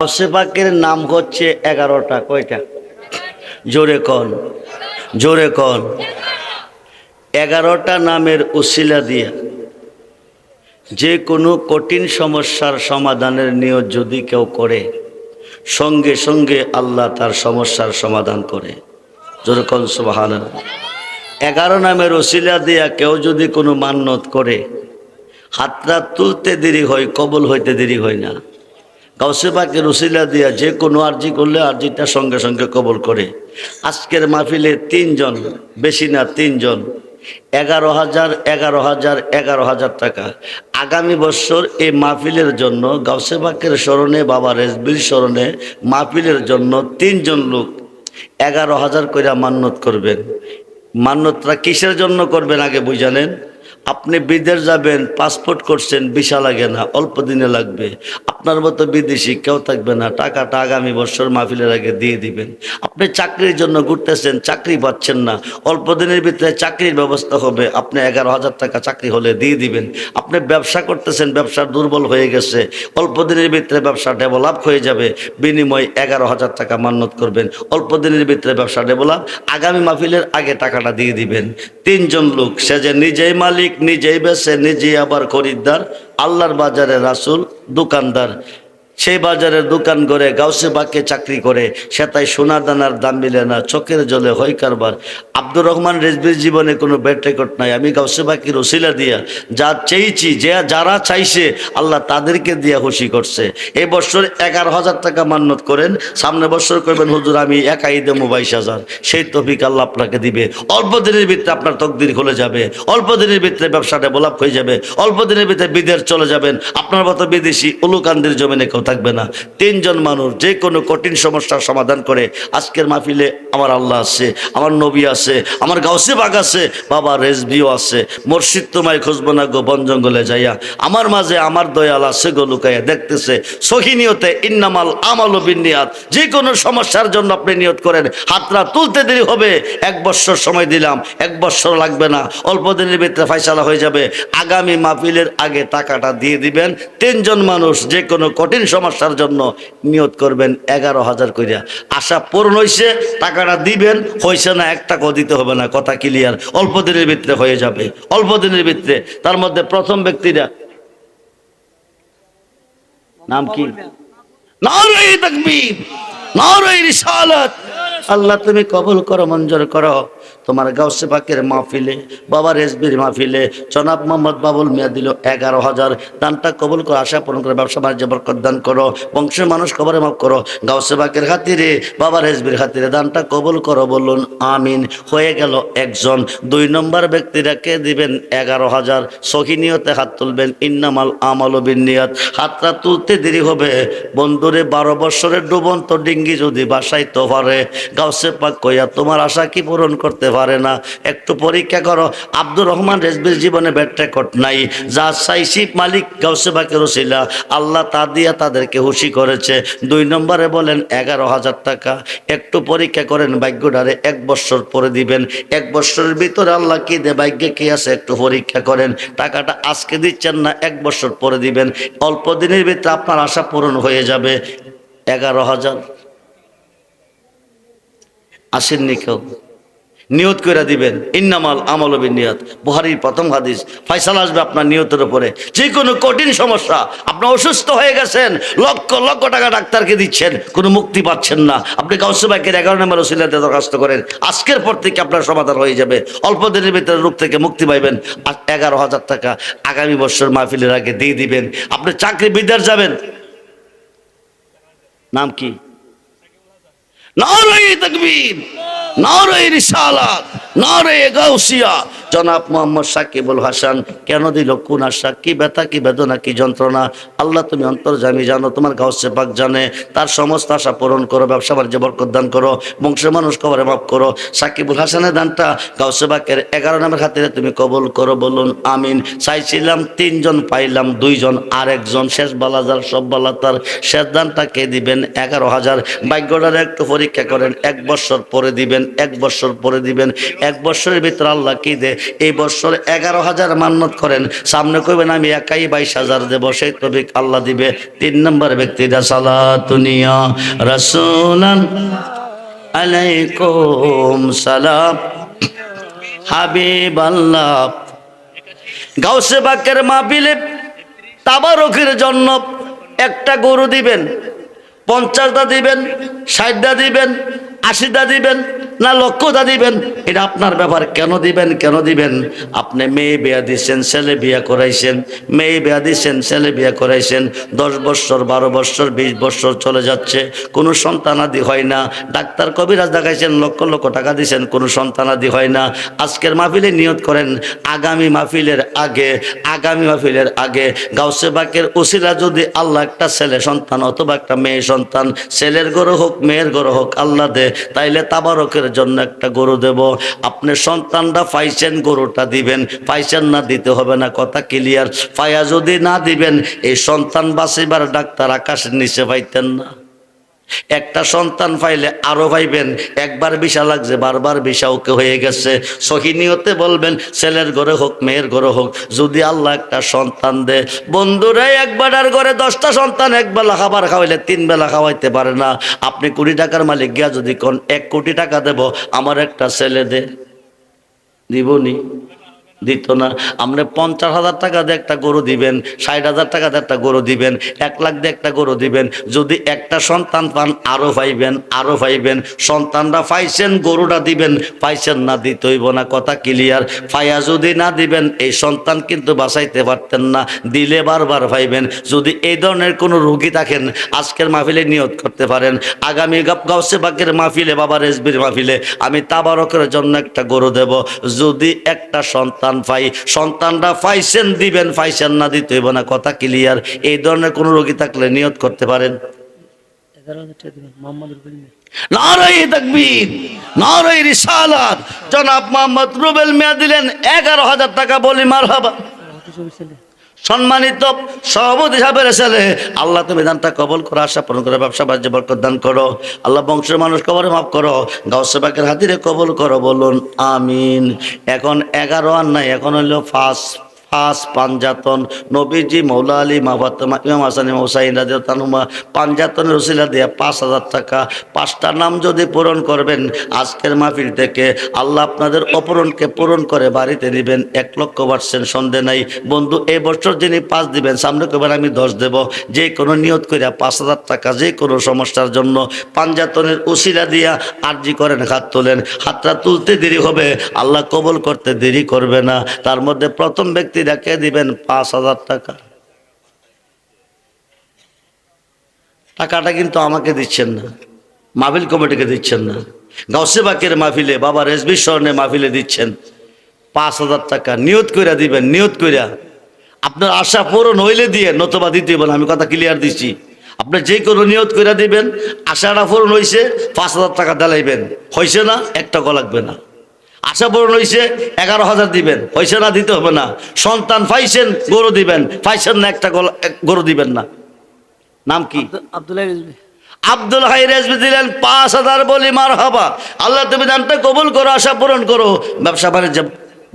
গাউসে পাকের নাম হচ্ছে এগারোটা, কয়টা? জোরে কন জোরে কন। এগারোটা নামের উসিলা দিয়া যে কোনো কঠিন সমস্যার সমাধানের নিয়ত যদি কেউ করে, সঙ্গে সঙ্গে আল্লাহ তার সমস্যার সমাধান করে। জোরে কন সুবাহান এগারো নামের উসিলা দিয়া কেউ যদি কোনো মান্যত করে, হাতটা তুলতে দেরি হয়, কবল হইতে দেরি হয় না। গাউসে পাকের উসিলা দিয়া যে কোনো আর্জি করলে আর্জিটা সঙ্গে সঙ্গে কবল করে। আজকের মাহফিলে তিনজন, বেশি না, তিনজন। এগারো হাজার এগারো হাজার এগারো হাজার টাকা। আগামী বছর এই মাহফিলের জন্য গাউসে পাকের স্মরণে, বাবা রেজবির স্মরণে মাহফিলের জন্য তিনজন লোক এগারো হাজার কইরা মান্যত করবেন। মান্যতরা কিসের জন্য করবেন আগে বুঝানেন আপনি বিদেশ যাবেন পাসপোর্ট করছেন ভিসা লাগে না, অল্প দিনে লাগবে। আপনার মতো বিদেশি কেউ থাকবে না, টাকাটা আগামী বছর মাহফিলের আগে দিয়ে দিবেন। আপনি চাকরির জন্য ঘুরতেছেন, চাকরি পাচ্ছেন না, অল্প দিনের ভিতরে চাকরির ব্যবস্থা হবে, আপনি এগারো হাজার টাকা চাকরি হলে দিয়ে দিবেন। আপনি ব্যবসা করতেছেন, ব্যবসা দুর্বল হয়ে গেছে, অল্প দিনের ভিতরে ব্যবসা ডেভেলপ হয়ে যাবে, বিনিময় এগারো হাজার টাকা মান্যত করবেন। অল্প দিনের ভিতরে ব্যবসা ডেভেলপ আগামী মাহফিলের আগে টাকাটা দিয়ে দিবেন। তিনজন লোক, সে যে নিজেই মালিক নিজেই বেছে নিজেই আবার খরিদ্দার আল্লাহর বাজারে রাসুল দোকানদার। সেই বাজারের দোকান করে গাউসে বাকে চাকরি করে, সে তাই সোনা দানার দাম মিলে না, চোখের জলে হয় কারবার। আব্দুর রহমান রেজবির জীবনে কোনো ব্যাট রেকর্ড নাই। আমি গাউসে বাকির ওসিলা দিয়া যা চেয়েছি, যে যারা চাইছে, আল্লাহ তাদেরকে দিয়া খুশি করছে। এই বছর এগারো হাজার টাকা মান্যত করেন। সামনে বছর করবেন, হুজুর, আমি একাই দেবো বাইশ হাজার। সেই তফিক আল্লাহ আপনাকে দিবে। অল্প দিনের ভিতরে আপনার তকদির খুলে যাবে। অল্প দিনের ভিতরে ব্যবসা ডেভেলপ হয়ে যাবে। অল্প দিনের ভিতরে বিদেশ চলে যাবেন। আপনার মতো বিদেশি উলুকান্দির জমিনে কেউ থাকবে না। তিনজন মানুষ যে কোনো কঠিন সমস্যার সমাধান করে আজকের মাহফিলে আমার আল্লাহ আছে, আমার নবী আছে, আমার গাউসে বাগ আছে, বাবা রেজবিও আছে মসজিদ তোমায় খুঁজবো না গো বন জঙ্গলে যাইয়া। আমার মাঝে আমার দয়াল আছে গো লুকাইয়া, দেখতেছে। সহিনিয়তে ইন্নামাল আমাল বিনিয়াত। যে কোনো সমস্যার জন্য আপনি নিয়ত করেন। হাতরা তুলতে দেরি হবে। এক বছর সময় দিলাম, এক বছর লাগবে না। অল্প দিনের ভিতরে ফাইসালা হয়ে যাবে। আগামী মাহফিলের আগে টাকাটা দিয়ে দিবেন। তিনজন মানুষ যে কোনো কঠিন সমস্যার জন্য নিয়ত করবেন এগারো হাজার করিয়া আশা পূরণ হয়েছে টাকাটা দিবেন হয়েছে না, এক টাকাও দিতে হবে না, কথা ক্লিয়ার অল্প দিনের ভিতরে হয়ে যাবে। অল্প দিনের ভিতরে তার মধ্যে প্রথম ব্যক্তিরা নাম কি? আল্লাহ তুমি কবুল করো, মঞ্জুর করো। তোমার গাউসে পাকের মাহফিলে, বাবা রেজবির মাহফিলে, জনাব মোহাম্মদ বাবুল মিয়া দিল এগারো হাজার। দানটা কবুল করো, আশা পূরণ করে, ব্যবসা বাণিজ্য বরকত দান করো, বংশের মানুষ কবরে মাফ করো, গাউসে পাকের খাতিরে, বাবা রেজবির খাতিরে দানটা কবুল করো বলুন, আমিন। হয়ে গেল একজন। দুই নম্বর ব্যক্তিরা কে দিবেন? এগারো হাজার। সহিনিয়তে হাত তুলবেন, ইন্নামাল আমাল বিনিয়াত হাতটা তুলতে দেরি হবে। বন্ধুরে, বারো বছরের ডুবন্ত ডিঙ্গি যদি বাসাইতে পারে গাউসে পাক কইয়া তোমার আশা কি পূরণ করতে পারে না। একটু পরীক্ষা করো। আব্দুর রহমান রেজবির জীবনে ব্যাট রেকর্ড নাই। যা চাইছি মালিক গাউসে পাকের ছিল আল্লাহ তা দিয়া তাদেরকে হুশি করেছে। দুই নম্বরে বলেন, এগারো হাজার টাকা। একটু পরীক্ষা করেন, ভাগ্যটারে এক বছর পরে দিবেন। এক বছরের ভিতরে আল্লাহ কি দে ভাগ্যে কি আছে? একটু পরীক্ষা করেন। টাকাটা আজকে দিচ্ছেন না, এক বছর পরে দিবেন। অল্প দিনের ভিতরে আপনার আশা পূরণ হয়ে যাবে। এগারো হাজার। আসেননি কেউ? নিয়ত করে দিবেন। ইন্নামাল আমল নিয়ত বুহারির প্রথম হাদিস, ফয়সালা আসবে আপনার নিয়তের উপরে। যে কোনো কঠিন সমস্যা, আপনার অসুস্থ হয়ে গেছেন, লক্ষ লক্ষ টাকা ডাক্তারকে দিচ্ছেন, কোনো মুক্তি পাচ্ছেন না। আপনি কাউসুবাইকের এগারো নম্বর ওসিলাতে দরখাস্ত করেন, আজকের পর থেকে আপনার সমাধান হয়ে যাবে। অল্প দিনের ভিতরে রোগ থেকে মুক্তি পাইবেন। এগারো হাজার টাকা আগামী বছর মাহফিলের আগে দিয়ে দিবেন। আপনি চাকরি বিদ্যার যাবেন। নাম কি? নারাই তকবীর। নারাই রিসালাত নারাই গাউসিয়া। জনাব মোহাম্মদ সাকিবুল হাসান, কেন দিল কোন আশা? কি ব্যথা, কি বেদনা, কি যন্ত্রণা? আল্লাহ তুমি অন্তর্জামি জানো, তোমার গাউসে পাক জানে। তার সমস্ত আশা পূরণ করো, ব্যবসা বাণিজ্য বরকত দান করো, বংশের মানুষ কবরে মাফ করো। সাকিবুল হাসানের দানটা গাউসে পাকের এগারো নামের খাতিরে তুমি কবল করো বলুন, আমিন। চাইছিলাম তিনজন, পাইলাম দুইজন আর একজন শেষ বালাজার সব বালা তার। শেষ দানটা কে দিবেন? এগারো হাজার। ভাগ্যটার একটু পরীক্ষা করেন, এক বছর পরে দিবেন। এক বছর পরে দিবেন। এক বছরের ভিতরে আল্লাহ কি দে? এই বছর এগারো হাজার মান্নত করেন। সামনে কইবেন, আমি একাই বাইশ হাজার দেব। সেই তবিক আল্লাহ দিবে। তিন নম্বর ব্যক্তিটা সালাতুনিয়া রসুলান আলাইকুম সালাম। হাবিব আল্লাহ গাউসে বাকের মাহফিলে তাবারকের জন্য একটা গরু দিবেন। পঞ্চাশটা দিবেন, ষাটটা দিবেন আশিটা দিবেন না লক্ষটা দিবেন? এটা আপনার ব্যাপার। কেন দিবেন? কেন দিবেন? আপনি মেয়ে বিয়া দিচ্ছেন ছেলে বিয়া করাইছেন, মেয়ে বিয়া দিচ্ছেন ছেলে বিয়া করাইছেন, দশ বছর, বারো বছর, বিশ বছর চলে যাচ্ছে, কোনো সন্তানাদি হয় না। ডাক্তার কবিরাজ দেখাইছেন, লক্ষ লক্ষ টাকা দিয়েছেন কোনো সন্তানাদি হয় না। আজকের মাহফিলে নিয়ত করেন, আগামী মাহফিলের আগে, আগামী মাহফিলের আগে গাউসে বাকের ওসিরা যদি আল্লাহ একটা ছেলে সন্তান অথবা একটা মেয়ে সন্তান, ছেলের গরু হোক, মেয়ের গরু হোক, আল্লাহ দে তাইলে তাবারকের জন্য একটা গরু দেব। আপনি সন্তানটা পাইছেন গরুটা দিবেন, পাইছেন না দিতে হবে না, কথা ক্লিয়ার পায়া যদি না দিবেন, এই সন্তান বাঁচিবার ডাক্তার আকাশের নিচে পাইতেন না। একটা সন্তান পাইলে আরও পাইবেন, একবার বিষা লাগছে, বারবার বিষা ওকে হয়ে গেছে। সহিনিয়তে বলবেন, ছেলের ঘরে হোক, মেয়ের ঘরে হোক, যদি আল্লাহ একটা সন্তান দে বন্ধুরা, একবার আর ঘরে দশটা সন্তান, এক বেলা খাবার খাওয়াইলে তিন বেলা খাওয়াইতে পারে না। আপনি কোটি টাকার মালিক, গিয়া যদি কোন, এক কোটি টাকা দেব, আমার একটা ছেলে দে। দিবনি দিত না। আপনি পঞ্চাশ হাজার টাকা দিয়ে একটা গরু দিবেন, ষাট হাজার টাকা দিয়ে একটা গরু দিবেন, এক লাখ দিয়ে একটা গরু দিবেন, যদি একটা সন্তান পান আরও পাইবেন আরও পাইবেন। সন্তানরা পাইছেন, গরুটা দিবেন, পাইছেন না দিতে হইব না, কথা ক্লিয়ার পাইয়া যদি না দিবেন, এই সন্তান কিন্তু বাঁচাইতে পারতেন না, দিলে বারবার পাইবেন। যদি এই ধরনের কোনো রুগী থাকেন, আজকের মাহফিলে নিয়ত করতে পারেন। আগামী গাউসে বাকের মাহফিলে, বাবা রেসবির মাহফিলে, আমি তাবারকের জন্য একটা গরু দেব। যদি একটা সন্তান পাই সন্তানরা পাইছেন দিবেন পাইছেন না দিতে হইব না। কথা ক্লিয়ার এই ধরনের কোনো রোগী থাকলে নিয়ত করতে পারেন? নারাই তাকবীর নারাই রিসালাত। জনাব মোহাম্মদ রুবেল মিয়া দিলেন এগারো হাজার টাকা বলি মার হাবা সম্মানিত সভাপতি সাহেবের ছেলে, আল্লাহ তুমি দানটা কবল করো, আশা পূরণ করে, ব্যবসা বাণিজ্য বরকত দান করো, আল্লাহ বংশের মানুষ কবরে মাফ করো গাউসেবাকের হাতিরে কবল করো, বলুন আমিন। এখন এগারো আর নাই, এখন হলো ফার্স্ট ফাঁস পাঞ্জাতন, নবীজি, মৌলা আলী মাহাত্মা ইমাম হাসান মৌসাইন রাজা তানুমা পাঞ্জাতনের রসিলা দিয়ে পাঁচ হাজার টাকা। পাঁচটা নাম যদি পূরণ করবেন, আজকের মাহফিল থেকে আল্লাহ আপনাদের অপূরণকে পূরণ করে বাড়িতে দিবেন। এক লক্ষ পার্সেন্ট সন্দেহ নাই। বন্ধু, এই বছর যিনি পাঁচ দিবেন, সামনে কবার আমি দশ দেব। যে কোনো নিয়ত করিয়া পাঁচ হাজার টাকা যে কোনো সমস্যার জন্য পাঞ্জাতনের উসিলা দিয়া আর্জি করেন, হাত তোলেন। হাতটা তুলতে দেরি হবে, আল্লাহ কবল করতে দেরি করবে না। তার মধ্যে প্রথম ব্যক্তি রেখে দিবেন পাঁচ হাজার টাকা। টাকাটা কিন্তু আমাকে দিচ্ছেন না মাহফিল কমিটিকে দিচ্ছেন না। গাউসে বাকের মাহফিলে বাবা রেজবি স্বর্ণে মাহফিলে দিচ্ছেন পাঁচ হাজার টাকা। নিয়ত কইরা দিবেন নিয়ত কইরা। আপনার আশা পূরণ হইলে দিয়ে নতবা দিতে হবে না, আমি কথা ক্লিয়ার দিচ্ছি। আপনি যে কোনো নিয়ত করে দিবেন আশাটা পূরণ হয়েছে পাঁচ হাজার টাকা দিলাইবেন হয়েছে না এক টাকা লাগবে না। আশা পূরণ হয়েছে এগারো হাজার দিবেন। হয়েছে না দিতে হবে না। সন্তান পাইছেন গরু দিবেন। পাইছেন না একটা গরু দিবেন না। নাম কি? আবদুল্লাহ আব্দুল হাই রেজবি দিলেন পাঁচ হাজার বলি মার হবা আল্লাহ তুমি দানটা কবুল করো আশা পূরণ করো। ব্যবসা বাণিজ্য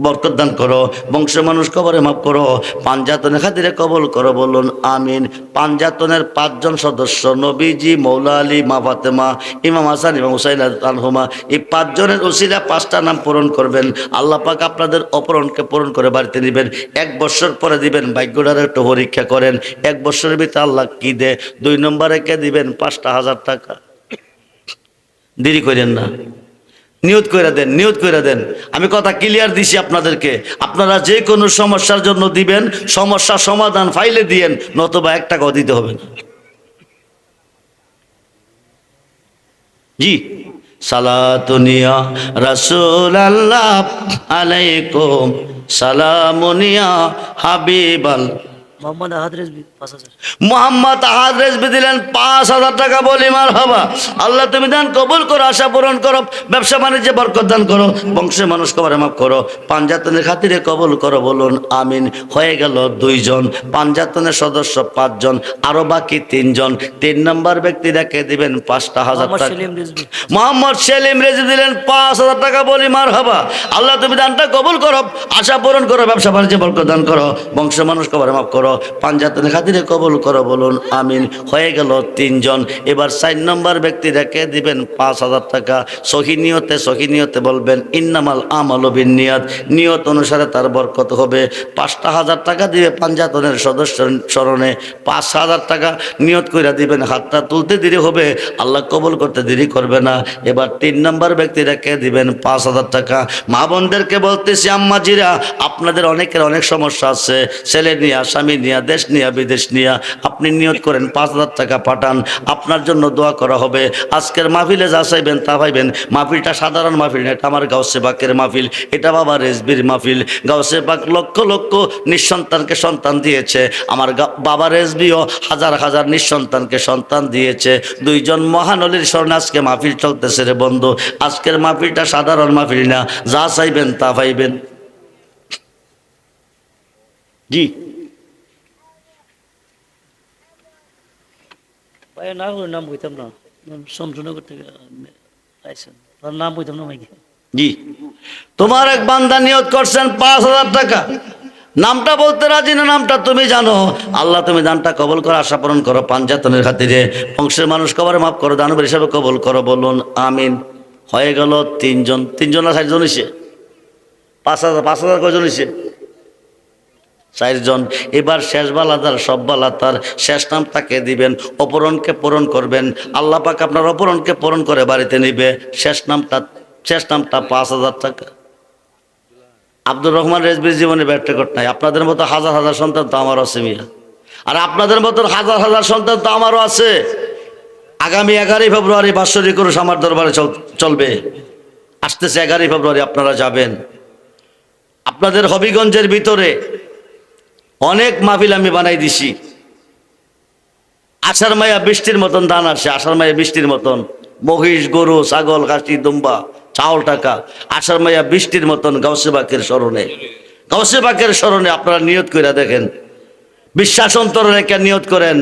বরকত দান করো বংশ মানুষ কবরে মাফ করো পাঞ্জাতনের খাতিরে কবল করো বলুন, আমিন। পাঞ্জাতনের পাঁচজন সদস্য, নবীজি মৌলা আলী মা ফাতেমা, ইমাম হাসান, ইমাম হুসাইন আনহুমা, এই পাঁচজনের ওসিলা পাঁচটা নাম পূরণ করবেন। আল্লাহ পাক আপনাদের অপরণকে পূরণ করে বাড়িতে দিবেন। এক বছর পরে দিবেন, ভাগ্যটার একটু পরীক্ষা করেন। এক বছরের ভিতরে আল্লাহ কি দে? দুই নম্বরে কে দিবেন? পাঁচটা হাজার টাকা। দেরি করেন না। নিয়ত করে দেন, নিয়ত করে দেন। আমি কথা ক্লিয়ার দিছি আপনাদেরকে। আপনারা যে কোনো সমস্যার জন্য দিবেন সমস্যার সমাধান ফাইলে দিয়েন, নতবা এক টাকাও দিতে হবে না। জি। সালাতুনিয়া রাসূল আল্লাহ আলাইকুম। সালামুনিয়া হাবিবাল মোহাম্মদ আহাদ রেজবি পাঁচ হাজার। মোহাম্মদ আহাদ রেজবি দিলেন পাঁচ হাজার টাকা বলি মার হবা। আল্লাহ তুমি দান কবুল করো আশা পূরণ করো ব্যবসা বাণিজ্যে বরকত দান করো বংশের মানুষ কবরে মাফ করো পাঞ্জাতনের খাতিরে কবুল করো বলুন আমিন। হয়ে গেল দুইজন পাঞ্জাতনের সদস্য পাঁচজন আরও বাকি তিনজন। তিন নম্বর ব্যক্তি রেখে দিবেন পাঁচটা হাজার মোহাম্মদ টাকা। সেলিম রেজবি। মোহাম্মদ সেলিম রেজি দিলেন পাঁচ হাজার টাকা বলি মার হবা। আল্লাহ তুমি দানটা কবুল করো আশা পূরণ করো ব্যবসা বাণিজ্য বরকত দান করো বংশ মানুষ কবার মাফ করো। পাঞ্জাতনের খাতিরে কবুল করো বলুন, আমিন। হয়ে গেল তিনজন। এবার চার নম্বর ব্যক্তি রেখে দিবেন পাঁচ হাজার টাকা। সহি নিয়তে সহি নিয়তে বলবেন, ইন্নামাল আমাল নিয়ত নিয়ত অনুসারে তার বরকত হবে। পাঁচটা হাজার টাকা দিবে পাঞ্জাতনের সদস্য স্মরণে। পাঁচ হাজার টাকা নিয়ত করে দিবেন, হাতটা তুলতে দেরি হবে। আল্লাহ কবুল করতে দেরি করবে না। এবার তিন নম্বর ব্যক্তি রেখে দিবেন পাঁচ হাজার টাকা। মা বোনদেরকে বলতেছি, আম্মাজিরা, আপনাদের অনেকের অনেক সমস্যা আছে। ছেলে নিয়া, স্বামী নিয়া, দেশ নিয়া, বিদেশ নিয়া, আপনি নিয়োগ করেন পাঁচ হাজার টাকা পাঠান, আপনার জন্য দোয়া করা হবে। আজকের মাহফিলে যা চাইবেন তা পাইবেন। মাহফিলটা সাধারণ মাহফিল না, এটা আমার গাউসে পাকের মাহফিল। এটা বাবা রেজবির মাহফিল। গাউসে পাক লক্ষ লক্ষ নিঃসন্তানকে সন্তান দিয়েছে। আমার বাবা রেজবিও হাজার হাজার নিঃসন্তানকে সন্তান দিয়েছে। দুইজন মহানলীর স্মরণে আজকে মাহফিল চলতেছে রে বন্ধু। আজকের মাহফিলটা সাধারণ মাহফিল না, যা চাইবেন তা পাইবেন। জি। ভাই না হলে নাম বইতাম না। শমশনগর থেকে আইসেন তার নাম বইতাম না ভাইকে জি। তোমার এক বান্দা নিয়ত করছেন পাঁচ হাজার টাকা। নামটা বলতে রাজি না, নামটা তুমি জানো। আল্লাহ, তুমি দানটা কবল করো, আশা পূরণ করো পাঞ্জাতনের খাতিরে। বংশের মানুষ কবরে মাফ করো, দানবের হিসাবে কবল করো, বলুন, আমিন। হয়ে গেল তিনজন। তিনজন না চারজন হয়েছে পাঁচ হাজার পাঁচ হাজার কজন হয়েছে চারজন। এবার শেষ বালাদার সব বালাতার শেষ নাম তাকে দিবেন অপরণকে পূরণ করবেন। আল্লাহ পাক আপনার অপরণকে পূরণ করে বাড়িতে নিবে। শেষ নামটা শেষ নামটা পাঁচ হাজার টাকা। আব্দুর রহমান রেজবির জীবনে ব্যর্থ রেকর্ড নাই আপনাদের মতো হাজার হাজার সন্তান তো আমারও আছে মিয়া। আর আপনাদের মতন হাজার হাজার সন্তান তো আমারও আছে। আগামী এগারোই ফেব্রুয়ারি বাৎসরিক পুরুষ আমার দরবারে চল- চলবে। আসতেছে এগারোই ফেব্রুয়ারি, আপনারা যাবেন। আপনাদের হবিগঞ্জের ভিতরে অনেক মাহফিল আমি বানাই দিছি। আষাঢ় মায়া বৃষ্টির মতন দান আসে, আষাঢ় মায়া বৃষ্টির মতন। মহিষ, গরু, ছাগল কাশি দুম্বা, চাউল, টাকা। আষাঢ় মায়া বৃষ্টির মতন গাউসেবাকের স্মরণে। গাউসেবাকের স্মরণে আপনারা নিয়ত করে দেখেন। বিশ্বাস অন্তর কে নিয়ত করেন।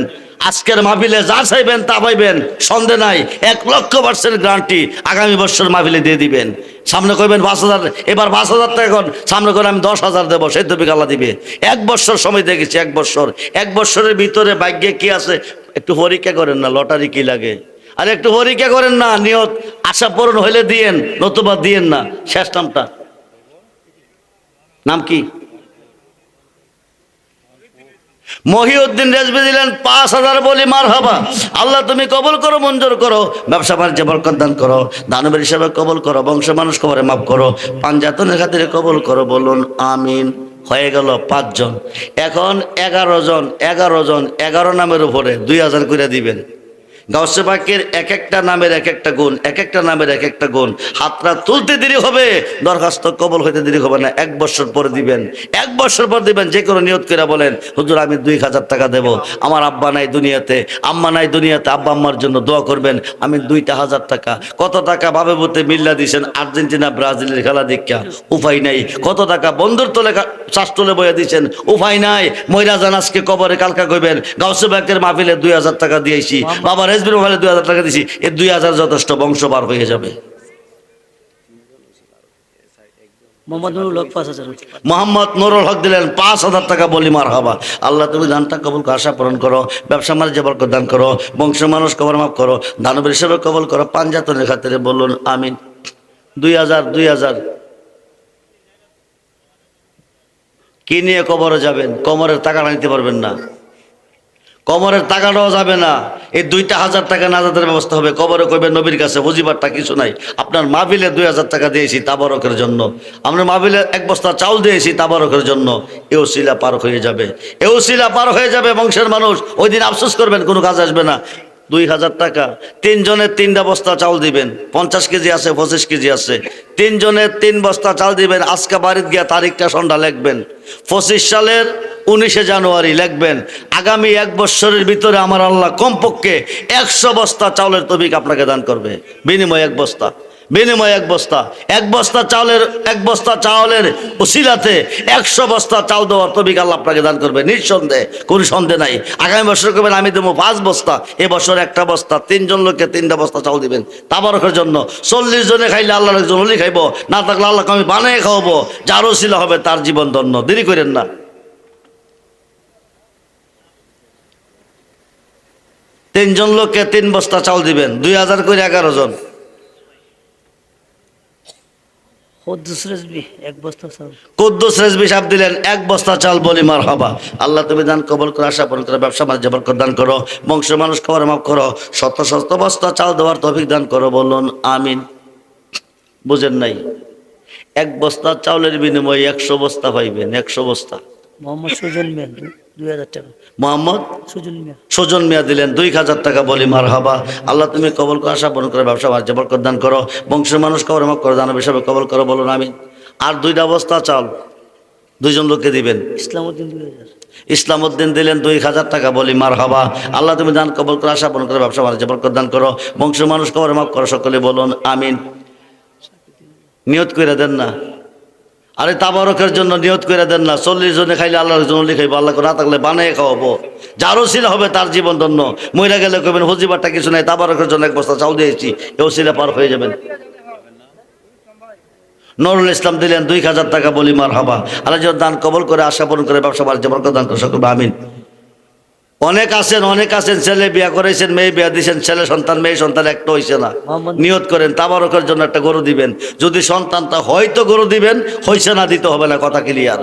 আজকের মাহফিলে যা চাইবেন তা পাইবেন। সন্দেহ নাই, এক লক্ষ পার্সেন্ট গ্যারান্টি আগামী বছর মাহফিলে দিয়ে দিবেন। সামনে করবেন পাঁচ হাজার, এবার পাঁচ হাজার টাকা এখন সামনে করে আমি দশ হাজার দেবো, সেই তবি আল্লাহ দিবে। এক বছর সময় দেখেছি এক বছর। এক বছরের ভিতরে ভাগ্যে কি আছে, একটু পরীক্ষা করেন না, লটারি কি লাগে। আর একটু পরীক্ষা করেন না, নিয়ত, আশা পূরণ হইলে দিয়েন, নতুবা দিয়েন না, শেষ নামটা। নাম কি? মহিউদ্দিন রেজবি দিলেন, পাঁচ হাজার বলি মার হবা আল্লাহ তুমি কবল করো, মঞ্জুর করো, ব্যবসা বাণিজ্য বরকত দান করো, দানবের হিসাবে কবল করো বংশ মানুষ কবরে মাফ করো, পাঞ্জাতনের খাতিরে কবল করো, বলুন আমিন। হয়ে গেল পাঁচজন। এখন এগারো জন এগারো জন, এগারো নামের উপরে দুই হাজার করে দিবেন। গাউসে পাকের এক একটা নামের এক একটা গুণ এক একটা নামের এক একটা গুণ। হাতটা তুলতে দেরি হবে, দরখাস্ত কবল হইতে দেরি হবে না। এক বছর পরে দিবেন, এক বছর পর দিবেন, যে কোনো নিয়ত করে বলেন, হুজুর, আমি দুই হাজার টাকা দেব। আমার আব্বা নাই দুনিয়াতে, আম্মা নাই দুনিয়াতে, আব্বা আম্মার জন্য দোয়া করবেন, আমি দুইটা হাজার টাকা। কত টাকা ভাবে বলতে মিল্লা দিয়েছেন আর্জেন্টিনা, ব্রাজিলের খেলা দীক্ষা? উপায় নাই। কত টাকা বন্ধুর তোলে শ্বাস তোলে বয়ে দিয়েছেন উপায় নাই। মহিলা জান আজকে কবরে কালকা কইবেন, গাউসে ব্যাংকের মাহফিলে দুই হাজার টাকা দিয়েছি। বাবা রেজবির মোবাইলে দুই হাজার টাকা দিয়েছি এই দুই হাজার যথেষ্ট বংশ বার হয়ে যাবে। মোহাম্মদ নুরুল হক দিলেন পাঁচ হাজার টাকা বলি মার হবা আল্লাহ তুমি দানটা কবল করো, আশা পূরণ করো ব্যবসা বাণিজ্য বরকত দান করো বংশ মানুষ কবর মাফ করো দানবের হিসেবে কবল করো পাঞ্জাতনের খাতিরে বলুন আমিন। দুই হাজার দুই হাজার। কি নিয়ে কবরে যাবেন? কমরের টাকাটা নিতে পারবেন না। কবরের টাকাটাও যাবে না। এই দুইটা হাজার টাকা নাজাদের ব্যবস্থা হবে। কবরে কবে নবীর কাছে বুঝিবারটা কিছু নাই। আপনার মাহবিলে দুই হাজার টাকা দিয়েছি তাবারকের জন্য। আমরা মাহবিলে এক বস্তা চাউল দিয়েছি তাবারকের জন্য। এও শিলা পার হয়ে যাবে। এও শিলা পার হয়ে যাবে বংশের মানুষ। ওই দিন আফসোস করবেন, কোনো কাজ আসবে না। দুই হাজার টাকা। তিনজনের তিনটা বস্তা চাল দিবেন। পঞ্চাশ কেজি আছে, পঁচিশ কেজি আছে। তিনজনের তিন বস্তা চাল দিবেন। আজকে বাড়িতে গিয়া তারিখটা সন্ধ্যা লিখবেন। পঁচিশ সালের উনিশে জানুয়ারি লিখবেন। আগামী এক বছরের ভিতরে আমার আল্লাহ কমপক্ষে একশো বস্তা চাউলের তবিক আপনাকে দান করবে। বিনিময় এক বস্তা। বিনিময় এক বস্তা। এক বস্তা চাউলের, এক বস্তা চাউলের উসিলাতে একশো বস্তা চাল দেওয়ার তবিক আল্লাহ আপনাকে দান করবে। নিঃসন্দেহে, কোনো সন্দেহ নাই। আগামী বছর করবেন, আমি দেবো পাঁচ বস্তা। এবছর একটা বস্তা, তিনজন লোককে তিনটা বস্তা চাউল দিবেন। তাবারকের জন্য। চল্লিশ জনে খাইলে আল্লাহর একজন হলি খাইব। না থাকলে আল্লাহকে আমি বানিয়ে খাওয়াবো। যার উসিলা হবে তার জীবন ধন্য। দেরি করেন না। তিনজন লোককে তিন বস্তা চাউল দিবেন। দুই হাজার করে এগারো জন হদ্দুস রেজবি এক বস্তা চাল কুদ্দুস রেজবি সাহেব দিলেন এক বস্তা চাল বলি মার হবা আল্লাহ তুমি দান কবল করে আশা পূরণ করে ব্যবসা দান করো বংশের মানুষ খাবার মাফ করো শত শত বস্তা চাল দেওয়ার তফিক দান করো বলুন আমিন। বুঝেন নাই? এক বস্তা চাউলের বিনিময়ে একশো বস্তা পাইবেন একশো বস্তা। মোহাম্মদ সুজন দুই হাজার টাকা। মোহাম্মদ সুজন মিয়া। সুজন মিয়া দিলেন দুই হাজার টাকা বলি মার হাবা আল্লাহ তুমি কবল করে আশা পূরণ করে ব্যবসা বাণিজ্য বরকত দান করো। বংশের মানুষ খাবার মাফ করো দানব হিসাবে কবল করো বলুন আমিন। আর দুইটা বস্তা চাল দুইজন লোককে দিবেন। ইসলাম উদ্দিন দুই হাজার। ইসলাম উদ্দিন দিলেন দুই হাজার টাকা বলি মার হবা আল্লাহ তুমি দান কবল করে আশা পূরণ করে ব্যবসা বাণিজ্য বরকত দান করো। বংশের মানুষ কবর মাফ করো সকলে বলুন আমিন। নিয়ত করে দেন না। আরে তাবারকের জন্য নিয়ত করে দেন না। চল্লিশ জনে খাইলে আল্লাহর জন্য লিখাইবো, আল্লাহ না থাকলে বানিয়ে খাওয়াবো। যারও ছিল হবে তার জীবন ধন্য। মহিলা গেলে কবেন হজিবারটা কিছু নাই, তাবারকের জন্য এক বস্তা চাল দিয়েছি, এও সিলে পার হয়ে যাবেন। নরুল ইসলাম দিলেন, দুই হাজার টাকা বলি মার হাবা আল্লাহ দান কবল করে, আশা পূরণ করে, ব্যবসা বাণিজ্য বরকর দান করে সকল আমিন। অনেক আছেন অনেক আছেন ছেলে বিয়া করেছেন মেয়ে বিয়া দিয়েছেন ছেলে সন্তান মেয়ে সন্তান একটা হয়েছে না। নিয়ত করেন তাবারকের জন্য একটা গরু দিবেন। যদি সন্তানটা হয়তো গরু দিবেন হয়েছে না দিতে হবে না কথা ক্লিয়ার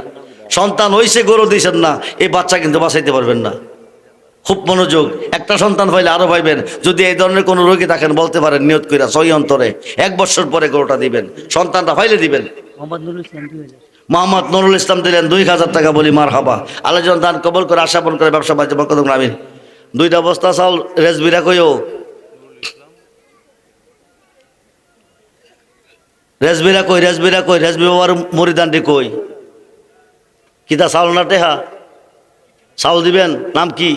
সন্তান হয়েছে গরু দিয়েছেন না এই বাচ্চা কিন্তু বাঁচাইতে পারবেন না। খুব মনোযোগ। একটা সন্তান পাইলে আরও পাইবেন। যদি এই ধরনের কোনো রোগী থাকেন বলতে পারেন নিয়ত কইরা সহি অন্তরে এক বছর পরে গরুটা দিবেন। সন্তানটা ফাইলে দিবেন। মোহাম্মদ নুরুল ইসলাম দিলেন দুই হাজার টাকা বলি মার হাবা আল্লাহ যেন দান কবল করে, আশা পূরণ করে, ব্যবসা বাণিজ্য বরকত আমিন। দুইটা বস্তা চাউল রেজবিরা কইও। রেজবিরা কই রেজবিরা কই রেজবি বাবার মরিদানটি কই? কিতা চাউল না টেহা? চাউল দিবেন, নাম কি?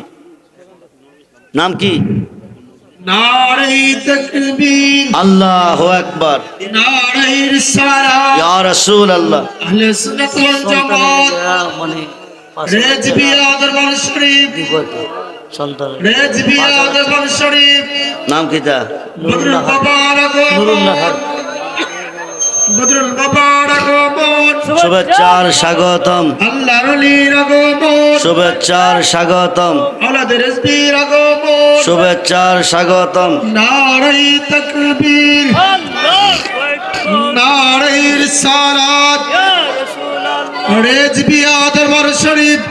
নাম কি? আল্লাহ একবার ইয়া রাসূল আল্লাহ আহলে সুন্নাত ওয়াল জামাত। মানে পাঁচ দরবার শরীফ। সন্তান। রেজবি দরবার শরীফ। নাম কিতা বদরুল শুভেচ্ছার স্বাগতম। শুভেচ্ছার স্বাগতম। শুভেচ্ছার স্বাগতম। নারী তকবীর। নারী রিসালাত রেজবি দরবার শরীফ।